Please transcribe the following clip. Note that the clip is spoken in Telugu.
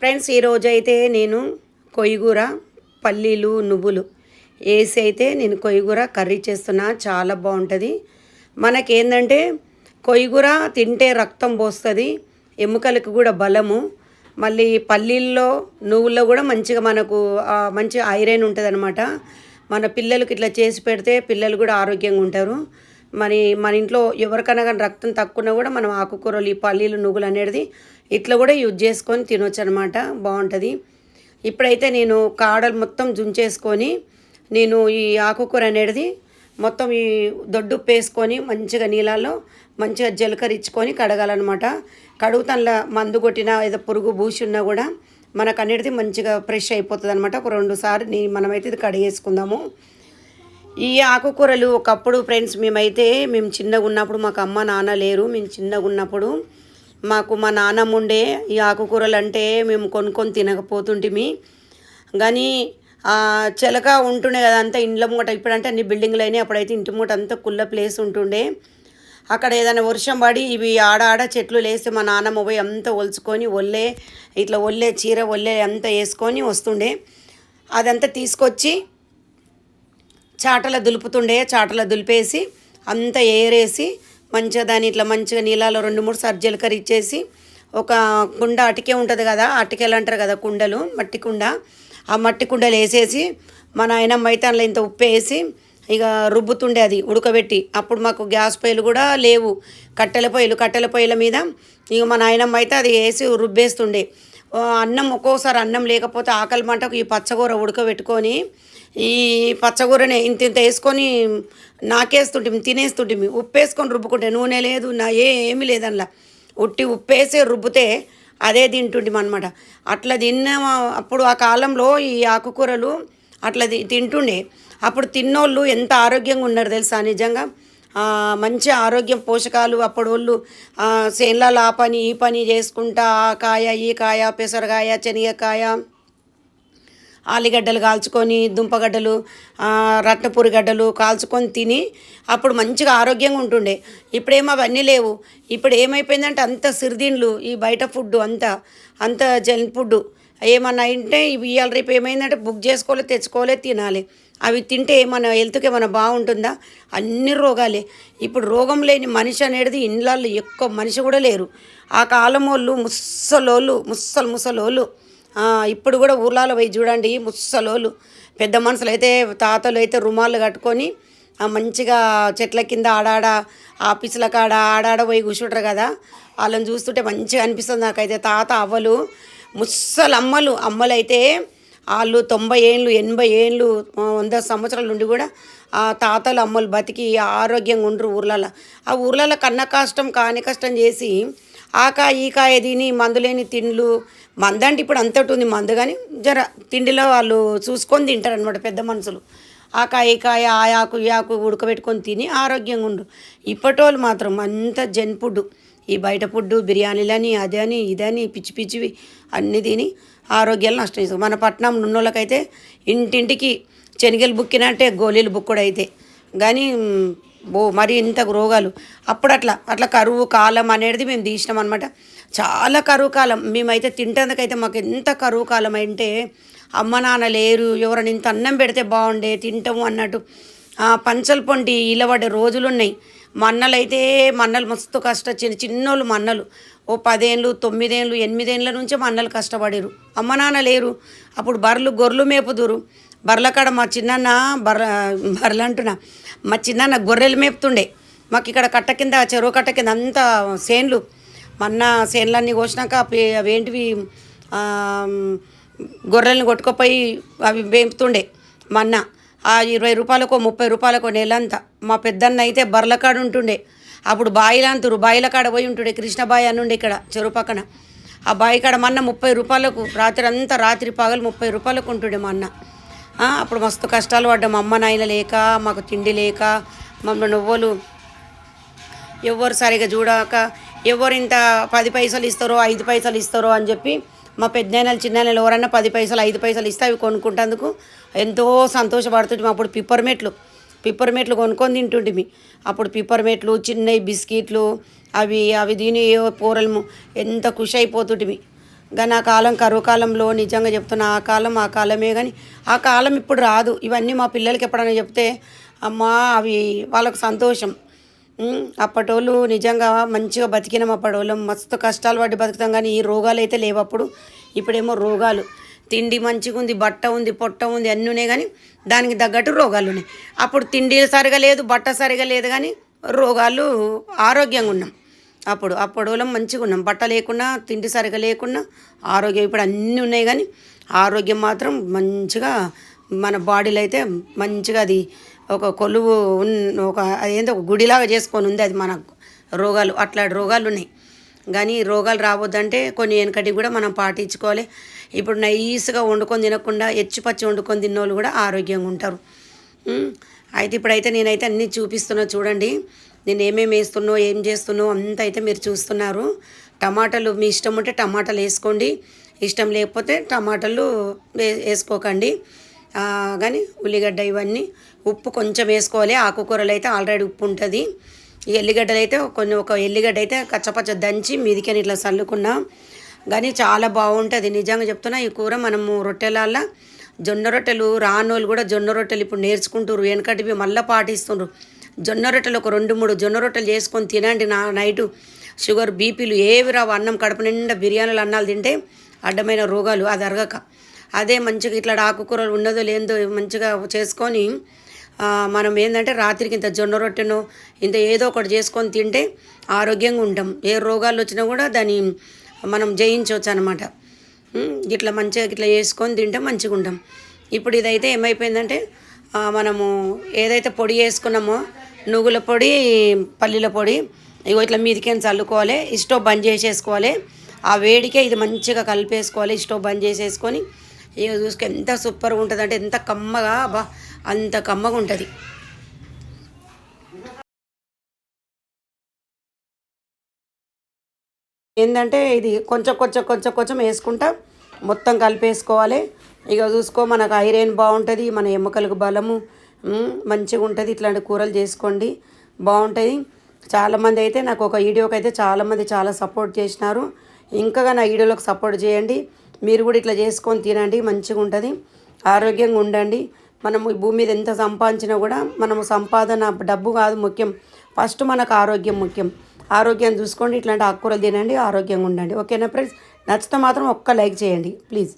ఫ్రెండ్స్ ఈరోజు అయితే నేను కొయ్యగూర పల్లీలు నువ్వులు వేసి అయితే నేను కొయ్యగూర కర్రీ చేస్తున్నా చాలా బాగుంటుంది. మనకేందంటే కొయ్యగూర తింటే రక్తం పోస్తుంది ఎముకలకు కూడా బలము. మళ్ళీ పల్లీల్లో నువ్వుల్లో కూడా మంచిగా మనకు మంచి ఐరన్ ఉంటుంది అనమాట మన పిల్లలకి ఇట్లా చేసి పెడితే పిల్లలు కూడా ఆరోగ్యంగా ఉంటారు. మరి మన ఇంట్లో ఎవరికైనా కానీ రక్తం తక్కువ కూడా మనం ఆకుకూరలు ఈ పల్లీలు నువ్వులు అనేది ఇట్లా కూడా యూజ్ చేసుకొని తినొచ్చు అనమాట బాగుంటుంది. ఇప్పుడైతే నేను కాడలు మొత్తం జుంచేసుకొని నేను ఈ ఆకుకూర అనేది మొత్తం ఈ దొడ్డు ఉప్పు వేసుకొని మంచిగా నీళ్ళల్లో మంచిగా జలకరించుకొని కడగాలన్నమాట. కడుగుతానులా మందు కొట్టినా ఏదో పురుగు బూసి ఉన్నా కూడా మనకు అనేది మంచిగా ఫ్రెష్ అయిపోతుంది అనమాట ఒక రెండు సార్లు మనమైతే ఇది కడిగేసుకుందాము. ఈ ఆకుకూరలు ఒకప్పుడు ఫ్రెండ్స్ మేమైతే మేము చిన్నగా ఉన్నప్పుడు మాకు అమ్మ నాన్న లేరు. మేము చిన్నగా ఉన్నప్పుడు మాకు మా నాన్నమ్మ ఉండే ఈ ఆకుకూరలు అంటే మేము కొనుక్కొని తినకపోతుంటిమి. కానీ చిలక ఉంటుండే కదా అంతా ఇండ్ల మూట. ఇప్పుడంటే అన్ని బిల్డింగ్లు అయినాయి. అప్పుడైతే ఇంటి మూట అంతా కుల్ల ప్లేస్ ఉంటుండే. అక్కడ ఏదైనా వర్షం పడి ఇవి ఆడ ఆడ చెట్లు లేస్తే మా నాన్నమ్మ పోయి అంతా ఒలుచుకొని ఒల్లే ఇట్లా ఒల్లే చీర ఒల్లే అంతా వేసుకొని వస్తుండే. అదంతా తీసుకొచ్చి చాటల దులుపుతుండే చాటల దులిపేసి అంతా ఏరేసి మంచిగా దాన్ని ఇట్లా మంచిగా నీళ్ళలో రెండు మూడు సార్లు జీలకర్ర ఇచ్చేసి ఒక కుండ అటికే ఉంటుంది కదా అటికెలు అంటారు కదా కుండలు మట్టి కుండ. ఆ మట్టి కుండలు వేసేసి మన ఆయన అయితే ఇంత ఉప్పు వేసి ఇక రుబ్బుతుండే అది ఉడకబెట్టి. అప్పుడు మాకు గ్యాస్ పొయ్యిలు కూడా లేవు. కట్టెల పొయ్యిలు కట్టెల పొయ్యిల మీద ఇక మా నాయనమ్మ అయితే అది వేసి రుబ్బేస్తుండే. అన్నం ఒక్కోసారి అన్నం లేకపోతే ఆకలి మంటకు ఈ పచ్చగూర ఉడకబెట్టుకొని ఈ పచ్చగూరనే ఇంత ఇంత వేసుకొని నాకేస్తుంటిమి తినేస్తుంటిమి ఉప్పు వేసుకొని రుబ్బుకుంటే నూనె లేదు నా ఏమి ఏమీ లేదనలా. ఉట్టి వేసి రుబ్బితే అదే తింటుంటిమి అనమాట అట్లా తిన్న అప్పుడు ఆ కాలంలో ఈ ఆకుకూరలు అట్లా తింటుండే. అప్పుడు తిన్నోళ్ళు ఎంత ఆరోగ్యంగా ఉన్నారు తెలుసా? నిజంగా మంచి ఆరోగ్యం పోషకాలు అప్పుడు వాళ్ళు సేన్లలో ఆ పని ఈ పని చేసుకుంటా ఆ కాయ ఈ కాయ పెసరకాయ శనగకాయ ఆలుగడ్డలు కాల్చుకొని దుంపగడ్డలు రత్నపూరి గడ్డలు కాల్చుకొని తిని అప్పుడు మంచిగా ఆరోగ్యంగా ఉంటుండే. ఇప్పుడేమో అవన్నీ లేవు. ఇప్పుడు ఏమైపోయిందంటే అంత సిరిదిండ్లు ఈ బయట ఫుడ్ అంతా అంత జంక్ ఫుడ్ ఏమన్నా అంటే ఇవి ఇవాళ రేపు ఏమైందంటే బుక్ చేసుకోలే తెచ్చుకోలే తినాలి. అవి తింటే మన హెల్త్కి ఏమైనా బాగుంటుందా? అన్ని రోగాలే. ఇప్పుడు రోగం లేని మనిషి అనేది ఇండ్లలో ఎక్కువ మనిషి కూడా లేరు. ఆ కాలం వాళ్ళు ముసలోళ్ళు ముసలు ముసలోళ్ళు. ఇప్పుడు కూడా ఊర్లలో పోయి చూడండి ముసలోళ్ళు. పెద్ద మనుషులు అయితే తాతలు అయితే రుమాలు కట్టుకొని మంచిగా చెట్ల కింద ఆడాడ ఆఫీసుల కాడ ఆడాడ పోయి కూర్చుంటారు కదా. వాళ్ళని చూస్తుంటే మంచిగా అనిపిస్తుంది నాకైతే. తాత అవ్వలు ముసలు అమ్మలు అమ్మలు అయితే వాళ్ళు తొంభై ఏళ్ళు ఎనభై ఏళ్ళు వంద సంవత్సరాల నుండి కూడా ఆ తాతలు అమ్మలు బతికి ఆరోగ్యంగా ఉండరు ఊర్లలో ఆ ఊర్లలో కన్న కష్టం కాని కష్టం చేసి ఆ కాయ ఈ కాయ తిని మందులేని తిండ్లు. మందంటే ఇప్పుడు అంతటి ఉంది మందు కానీ జర తిండిలో వాళ్ళు చూసుకొని తింటారు అనమాట పెద్ద మనుషులు. ఆ కాయ కాయ ఆ ఆకు ఈ ఆకు ఉడకబెట్టుకొని తిని ఆరోగ్యంగా ఉండు ఇప్పటి వాళ్ళు మాత్రం అంత జన్ ఫుడ్ ఈ బయట ఫుడ్ బిర్యానీలని అదని ఇదని పిచ్చి పిచ్చివి అన్నీ తిని ఆరోగ్యాలు నష్టం చేస్తాం. మన పట్నం ఉన్నోళ్ళకైతే ఇంటింటికి శనగలు బుక్కినంటే గోళీలు బుక్కుడు అయితే కానీ బో మరి ఇంత రోగాలు. అప్పుడు అట్లా అట్లా కరువు కాలం అనేది మేము తీసినాం అనమాట చాలా కరువు కాలం. మేమైతే తింటందుకైతే మాకు ఎంత కరువు కాలం అంటే అమ్మ నాన్న లేరు ఎవరైనా ఇంత అన్నం పెడితే బాగుండే తింటాము అన్నట్టు. పంచలు పొంటి ఇలబడే రోజులు ఉన్నాయి మన్నలైతే మన్నలు మస్తు కష్ట చిన్న చిన్నోళ్ళు మన్నలు. ఓ పదేళ్ళు తొమ్మిదేళ్ళు ఎనిమిదేళ్ళ నుంచే మన్నలు కష్టపడారు అమ్మ నాన్న లేరు. అప్పుడు బర్రెలు గొర్రెలు మేపుదురు బర్రెల కాడ మా చిన్నన్న బర్ర బర్రెలు అంటున్నా. మా చిన్నన్న గొర్రెలు మేపుతుండే. మాకు ఇక్కడ కట్ట కింద చెరువు కట్ట కింద అంతా సేన్లు. మన్న సేన్లన్నీ కోసినాక అవేంటివి గొర్రెలను గొర్రెల్ని కొట్టుకుపోయి అవి మేపుతుండే మా అన్న. ఆ ఇరవై రూపాయలకో ముప్పై రూపాయలకో నెలంతా. మా పెద్దన్న అయితే బర్ల కాడ ఉంటుండే. అప్పుడు బాయిలంతురు బాయిల కాడ పోయి ఉంటుండే కృష్ణబాయి అని ఉండే ఇక్కడ చెరువు పక్కన. ఆ బాయి కాడ మా అన్న ముప్పై రూపాయలకు రాత్రి అంతా రాత్రి పగలు ముప్పై రూపాయలకు ఉంటుండే మా అన్న. అప్పుడు మస్తు కష్టాలు పడ్డాం. అమ్మ నాయన లేక మాకు తిండి లేక మమ్మల్ని నువ్వులు ఎవరు సరిగా చూడక ఎవరు ఇంత పది పైసలు ఇస్తారో ఐదు పైసలు ఇస్తారో అని చెప్పి మా పెద్దనాయనలు చిన్నాయనలు ఎవరన్నా పది పైసలు ఐదు పైసలు ఇస్తే అవి కొనుక్కుంటందుకు ఎంతో సంతోషపడుతుంటే అప్పుడు పిప్పర్మెట్లు పిప్పర్మెట్లు కొనుక్కొని తింటుంటిమి అప్పుడు పిప్పర్మెట్లు చిన్నవి బిస్కెట్లు అవి అవి తిని పూరలము ఎంత ఖుషి అయిపోతుంటిమి కానీ ఆ కాలం కరువు కాలంలో నిజంగా చెప్తున్నా ఆ కాలం ఆ కాలమే కానీ ఆ కాలం ఇప్పుడు రాదు. ఇవన్నీ మా పిల్లలకి ఎప్పుడైనా చెప్తే అమ్మా అవి వాళ్ళకు సంతోషం. అప్పటోళ్ళు నిజంగా మంచిగా బతికినాం అప్పటోళ్ళు. మస్తు కష్టాలు పడి బతుకుతాం కానీ ఈ రోగాలు అయితే లేవు అప్పుడు. ఇప్పుడేమో రోగాలు. తిండి మంచిగా ఉంది బట్ట ఉంది పొట్ట ఉంది అన్నీ ఉన్నాయి కానీ దానికి తగ్గట్టు రోగాలు ఉన్నాయి. అప్పుడు తిండి సరిగా లేదు బట్ట సరిగా లేదు కానీ రోగాలు ఆరోగ్యంగా ఉన్నాం. అప్పుడు అప్పటి వాళ్ళం మంచిగా ఉన్నాం. బట్ట లేకున్నా తిండి సరిగా లేకుండా ఆరోగ్యం ఇప్పుడు అన్నీ ఉన్నాయి కానీ ఆరోగ్యం మాత్రం మంచిగా మన బాడీలో అయితే మంచిగా అది ఒక కొలువు ఒక అదేందో ఒక గుడిలాగా చేసుకొని ఉంది అది మన రోగాలు. అట్లాంటి రోగాలు ఉన్నాయి. కానీ రోగాలు రావద్దంటే కొన్ని వెనకటి కూడా మనం పాటించుకోవాలి. ఇప్పుడు నైస్గా వండుకొని తినకుండా ఎచ్చిపచ్చి వండుకొని తిన్నోళ్ళు కూడా ఆరోగ్యంగా ఉంటారు. అయితే ఇప్పుడైతే నేనైతే అన్నీ చూపిస్తున్నా చూడండి. నేను ఏమేమి వేస్తున్నో ఏం చేస్తున్నో అంత అయితే మీరు చూస్తున్నారు. టమాటాలు మీ ఇష్టం ఉంటే టమాటాలు వేసుకోండి. ఇష్టం లేకపోతే టమాటాలు వే వేసుకోకండి. కానీ ఉల్లిగడ్డ ఇవన్నీ ఉప్పు కొంచెం వేసుకోవాలి. ఆకుకూరలు అయితే ఆల్రెడీ ఉప్పు ఉంటుంది. ఈ ఎల్లిగడ్డలు అయితే కొన్ని ఒక ఎల్లిగడ్డ అయితే కచ్చపచ్చ దంచి మీదికని ఇట్లా చల్లుకున్నా కానీ చాలా బాగుంటుంది. నిజంగా చెప్తున్నా ఈ కూర మనము రొట్టెలల్లా జొన్న రొట్టెలు రానోళ్ళు కూడా జొన్న రొట్టెలు ఇప్పుడు నేర్చుకుంటారు వెనకటివి మళ్ళీ పాటిస్తుండ్రు. జొన్న రొట్టెలు ఒక రెండు మూడు జొన్న రొట్టెలు చేసుకొని తినండి. నా నైటు షుగర్ బీపీలు ఏవి రావు. అన్నం కడుపు నిండా బిర్యానీలు అన్నాలు తింటే అడ్డమైన రోగాలు అది అరగక. అదే మంచిగా ఇట్లా ఆకుకూరలు ఉన్నదో లేదో మంచిగా చేసుకొని మనం ఏంటంటే రాత్రికి ఇంత జొన్న రొట్టెను ఇంత ఏదో ఒకటి చేసుకొని తింటే ఆరోగ్యంగా ఉంటాం. ఏ రోగాలు వచ్చినా కూడా దాన్ని మనం జయించవచ్చు అనమాట ఇట్లా మంచిగా ఇట్లా చేసుకొని తింటే మంచిగా ఉంటాం. ఇప్పుడు ఇదైతే ఏమైపోయిందంటే మనము ఏదైతే పొడి వేసుకున్నామో నువ్వుల పొడి పల్లీల పొడి ఇగో ఇట్లా మీదికేం చల్లుకోవాలి ఈ స్టవ్ బంద్ చేసేసుకోవాలి. ఆ వేడికే ఇది మంచిగా కలిపేసుకోవాలి స్టవ్ బంద్ చేసేసుకొని ఇక చూసుకు ఎంత సూపర్గా ఉంటుంది అంటే ఎంత కమ్మగా బా అంత కమ్మగా ఉంటుంది. ఏంటంటే ఇది కొంచెం కొంచెం కొంచెం కొంచెం వేసుకుంటా మొత్తం కలిపేసుకోవాలి. ఇక చూసుకో మనకు ఐరన్ బాగుంటుంది మన ఎముకలకు బలము మంచిగా ఉంటుంది. ఇట్లాంటి కూరలు చేసుకోండి బాగుంటుంది. చాలామంది అయితే నాకు ఒక వీడియోకి అయితే చాలామంది చాలా సపోర్ట్ చేసినారు. ఇంకా నా వీడియోలకు సపోర్ట్ చేయండి. మీరు కూడా ఇట్లా చేసుకొని తినండి మంచిగా ఉంటుంది. ఆరోగ్యంగా ఉండండి. మనము ఈ భూమి మీద ఎంత సంపాదించినా కూడా మనము సంపాదన డబ్బు కాదు ముఖ్యం. ఫస్ట్ మనకు ఆరోగ్యం ముఖ్యం. ఆరోగ్యం చూసుకోండి ఇట్లాంటి ఆకుకూరలు తినండి ఆరోగ్యంగా ఉండండి. ఓకేనా ఫ్రెండ్స్ నచ్చితే మాత్రం ఒక్క లైక్ చేయండి ప్లీజ్